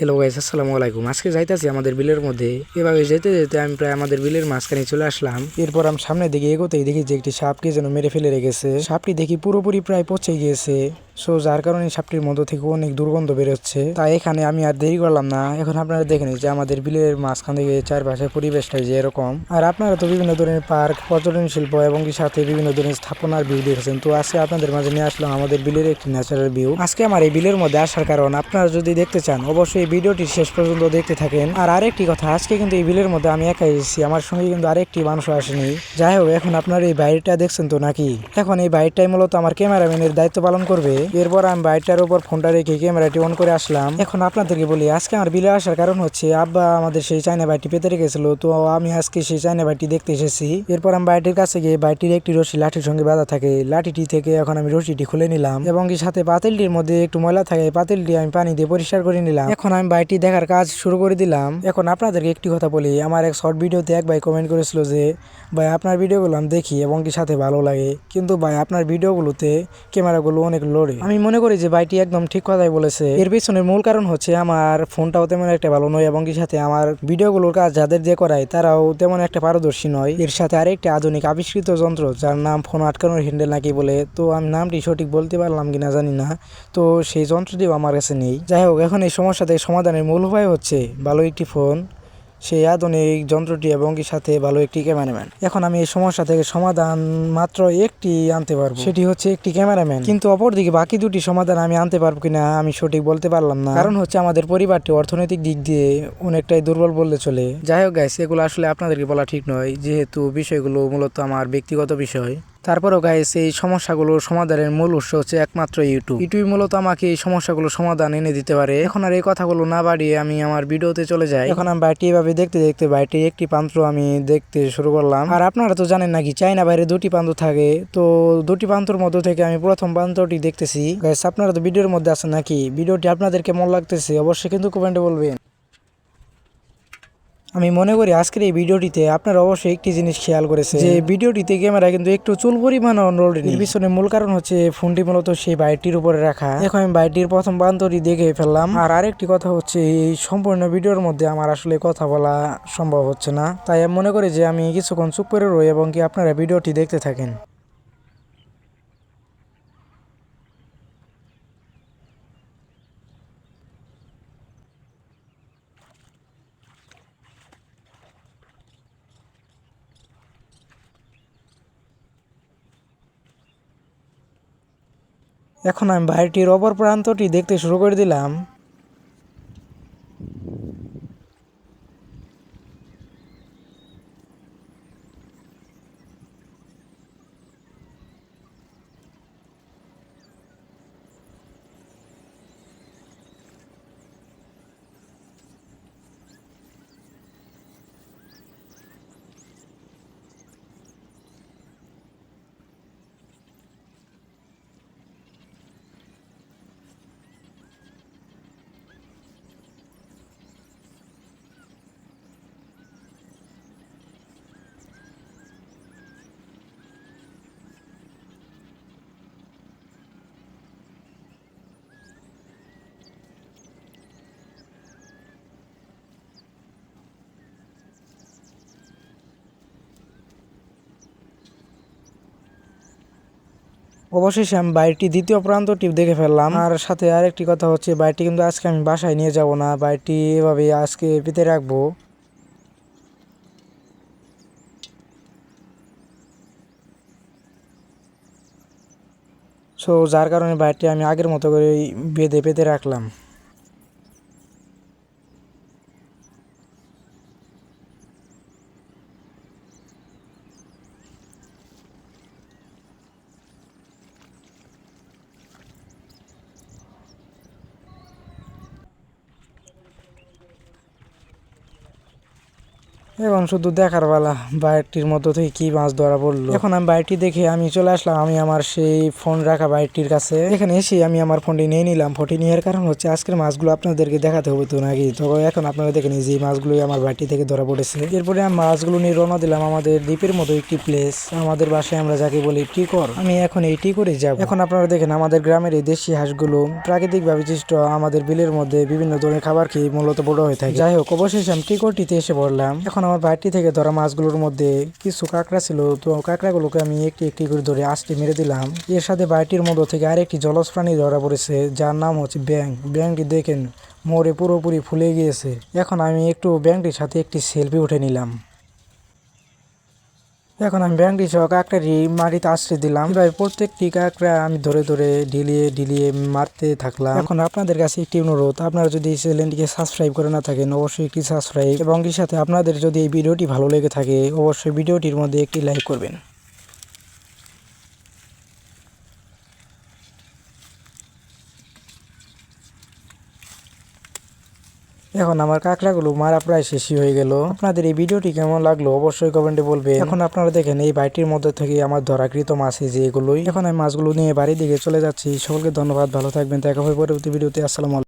Hello guys আসসালামু আলাইকুম। আজকে যাইতাছি আমাদের বিলের মধ্যে। এভাবে যেতে যেতে আমি প্রায় আমাদের বিলের মাঝখানে চলে আসলাম। এরপর আমি সামনে দিকে এগোতেই দেখি যে একটি সাপকে যেন মেরে ফেলে রেখেছে। সাপটি দেখি পুরোপুরি প্রায় পচে গিয়েছে। সো যার কারণে সাপটির মধ্য থেকে অনেক দুর্গন্ধ বেরোচ্ছে। তাই এখানে আমি আর দেরি করলাম না। এখন আপনারা দেখেন যে আমাদের বিলের মাঝখান থেকে চারপাশে পরিবেশটা যে এরকম। আর আপনারা তো বিভিন্ন ধরনের পার্ক, পর্যটন শিল্প এবং সাথে বিভিন্ন ধরনের স্থাপনার ভিউ দেখেছেন। তো আজকে আপনাদের মাঝে নিয়ে আসলাম আমাদের বিলের একটি ন্যাচারাল ভিউ আজকে আমার এই বিলের মধ্যে আসার কারণ আপনারা যদি দেখতে চান, অবশ্যই এই ভিডিওটি শেষ পর্যন্ত দেখতে থাকেন। আর আরেকটি কথা, আজকে কিন্তু এই বিলের মধ্যে আমি একাই এসেছি। আমার সঙ্গে কিন্তু আরেকটি মানুষ আসেনি। যাই হোক, এখন আপনার এই বাইরটা দেখছেন তো নাকি? এখন এই বাইরটাই মূলত আমার ক্যামেরাম্যানের দায়িত্ব পালন করবে। এরপর আমি বাইরটার উপর ফোনটা রেখে ক্যামেরাটি অন করে আসলাম। এখন আপনাদেরকে বলি, আজকে আমার বিলে আসার কারণ হচ্ছে, আব্বা আমাদের সেই চায়না বাইটি পেতে রেখেছিল, তো আমি আজকে সেই চায়না বাইটি দেখতে এসেছি। এরপর আমি বাইটির কাছে গিয়ে বাইটির একটি রশি লাঠির সঙ্গে বাঁধা থাকে। লাঠিটি থেকে এখন আমি রশিটি খুলে নিলাম এবং কি সাথে পাতিলটির মধ্যে একটু ময়লা থাকে পাতিলটি আমি পানি দিয়ে পরিষ্কার করে নিলাম। এখন আমি বাইটি দেখার কাজ শুরু করে দিলাম। এখন আপনাদেরকে একটি কথা বলি, আমার এক শর্ট ভিডিওতে এক ভাই কমেন্ট করেছিল যে, ভাই, আপনার ভিডিওগুলো আমি দেখি এবং কি সাথে ভালো লাগে। কিন্তু ভাই, আপনার ভিডিওগুলোতে ক্যামেরাগুলো অনেক লড়ে আমি মনে করি যে ভাইটি একদম ঠিক কথাই বলেছে। এর পিছনের মূল কারণ হচ্ছে আমার ফোনটাও তেমন একটা ভালো নয় এবং কি সাথে আমার ভিডিওগুলোর কাজ যাদের দিয়ে করায় তারাও তেমন একটা পারদর্শী নয়। এর সাথে আরেকটি আধুনিক আবিষ্কৃত যন্ত্র যার নাম ফোন আটকানোর হ্যান্ডেল নাকি বলে, তো আমি নামটি সঠিক বলতে পারলাম কিনা জানি না, তো সেই যন্ত্রটিও আমার কাছে নেই। যাই হোক, এখন এই সমস্যা থেকে সমাধানের মূল উপায় হচ্ছে ভালো একটি ফোন সেই আধুনিক যন্ত্রটি এবং কি সাথে ভালো একটি ক্যামেরাম্যান। এখন আমি এই সমস্যা থেকে সমাধান মাত্র একটি আনতে পারব। সেটি হচ্ছে একটি ক্যামেরাম্যান। কিন্তু অপরদিকে বাকি দুটি সমাধান আমি আনতে পারব কিনা আমি সঠিক বলতে পারলাম না। কারণ হচ্ছে আমাদের পরিবারটি অর্থনৈতিক দিক দিয়ে অনেকটাই দুর্বল বললে চলে। যাই হোক গাইস এগুলো আসলে আপনাদেরকে বলা ঠিক নয়। যেহেতু বিষয়গুলো মূলত আমার ব্যক্তিগত বিষয় তারপরও গাইস এই সমস্যাগুলো সমাধানের মূল উৎস হচ্ছে একমাত্র ইউটিউব ইউটিউব মূলত আমাকে এই সমস্যাগুলো সমাধান এনে দিতে পারে। এখন আর এই কথাগুলো না বাড়িয়ে আমি আমার ভিডিওতে চলে যাই। এখন আমি বাইটি এভাবে দেখতে দেখতে বাইটি একটি পান্ত্র আমি দেখতে শুরু করলাম। আর আপনারা তো জানেন নাকি চাইনা বাইরে দুটি পান্ত্র থাকে। তো দুটি পান্ত্রর মধ্য থেকে আমি প্রথম পান্ত্রটি দেখতেছি। গাইস আপনারা তো ভিডিওর মধ্যে আছেন নাকি? ভিডিওটি আপনাদের কেমন লাগতেছে অবশ্যই কিন্তু কমেন্টে বলবেন। আমি মনে করি আজকের এই ভিডিওটিতে আপনারা অবশ্যই একটি জিনিস খেয়াল করেছে, যে ভিডিওটিতে ক্যামেরা কিন্তু একটু চুল পরিমাণ অনলোডেনি পিছনে মূল কারণ হচ্ছে ফোনটি মূলত সেই বাইকটির উপরে রাখা। এখন আমি বাইকটির প্রথম বান্তরই দেখে ফেললাম। আর আরেকটি কথা হচ্ছে, এই সম্পূর্ণ ভিডিওর মধ্যে আমার আসলে কথা বলা সম্ভব হচ্ছে না। তাই আমি মনে করি যে আমি কিছুক্ষণ চুপ করে রই এবং কি আপনারা ভিডিওটি দেখতে থাকেন। এখন আমি বাড়িটির অপর প্রান্তটি দেখতে শুরু করে দিলাম। অবশেষে আমি বাইকটি দ্বিতীয় প্রান্তটি দেখে ফেললাম। আর সাথে আরেকটি কথা হচ্ছে বাইকটি কিন্তু আজকে আমি বাসায় নিয়ে যাব না। বাইকটি এভাবে আজকে পেতে রাখব। সো যার কারণে বাইকটি আমি আগের মতো করে বেঁধে পেতে রাখলাম। এখন শুধু দেখার বেলা বাইকটির মধ্যে থেকে কি মাছ ধরা পড়ল? এখন আমি বাইকটি দেখে আমি চলে আসলাম, আমি আমার সেই ফোন রাখা বাইকটির কাছে। এখানে এসে আমি আমার ফোনটি নিয়ে নিলাম। ফোনটি নেওয়ার কারণ হচ্ছে আজকের মাছগুলো আপনাদেরকে দেখাতে হবে তো নাকি? তো এখন আপনারা দেখেন যে মাছগুলো আমার বাড়িটি থেকে ধরা পড়েছে। এরপরে আমি মাছগুলো নিয়ে রওনা দিলাম আমাদের দ্বীপের মতো একটি প্লেস আমাদের বাসায় আমরা যাকে বলি টিকর আমি এখন এই টিকরে যাব। এখন আপনারা দেখেন আমাদের গ্রামের এই দেশি হাঁসগুলো প্রাকৃতিক ভাবে সৃষ্ট আমাদের বিলের মধ্যে বিভিন্ন ধরনের খাবার খেয়ে মূলত বড় হয়ে থাকে। যাই হোক, অবশেষে আমি টিকরটিতে এসে পড়লাম। এখন আমার বাড়িটি থেকে ধরা মাছগুলোর মধ্যে কিছু কাঁকড়া ছিল, তো কাঁকড়াগুলোকে আমি একটি একটি করে ধরে আস্তে মেরে দিলাম। এর সাথে বাড়িটির মধ্য থেকে আরেকটি জলজ প্রাণী ধরা পড়েছে, যার নাম হচ্ছে ব্যাং ব্যাংটি দেখেন মোড়ে পুরোপুরি ফুলে গিয়েছে। এখন আমি একটু ব্যাংকটির সাথে একটি সেলফি উঠে নিলাম। এখন আমি ব্যাংকটি সহ কাঁকড়াটি মাটিতে আশ্রয় দিলাম। এভাবে প্রত্যেকটি কাকরা আমি ধরে ধরে ঢিলিয়ে ঢিলিয়ে মারতে থাকলাম। এখন আপনাদের কাছে একটি অনুরোধ, আপনারা যদি চ্যানেলটিকে সাবস্ক্রাইব করে না থাকেন, অবশ্যই একটি সাবস্ক্রাইব এবং এর সাথে আপনাদের যদি এই ভিডিওটি ভালো লেগে থাকে, অবশ্যই ভিডিওটির মধ্যে একটি লাইক করবেন। এখন আমার কাঁকড়াগুলো মারা প্রায় শেষই হয়ে গেল। আপনাদের এই ভিডিওটি কেমন লাগল অবশ্যই কমেন্টে বলবে এখন আপনারা দেখেন, এই বাড়িটির মধ্যে থেকে আমার ধরাকৃত মাছ এই যে এগুলোই। এখন আমি মাছগুলো নিয়ে বাড়ির দিকে চলে যাচ্ছি। সকলকে ধন্যবাদ, ভালো থাকবেন, দেখা হবে পরবর্তী ভিডিওতে। আসসালামু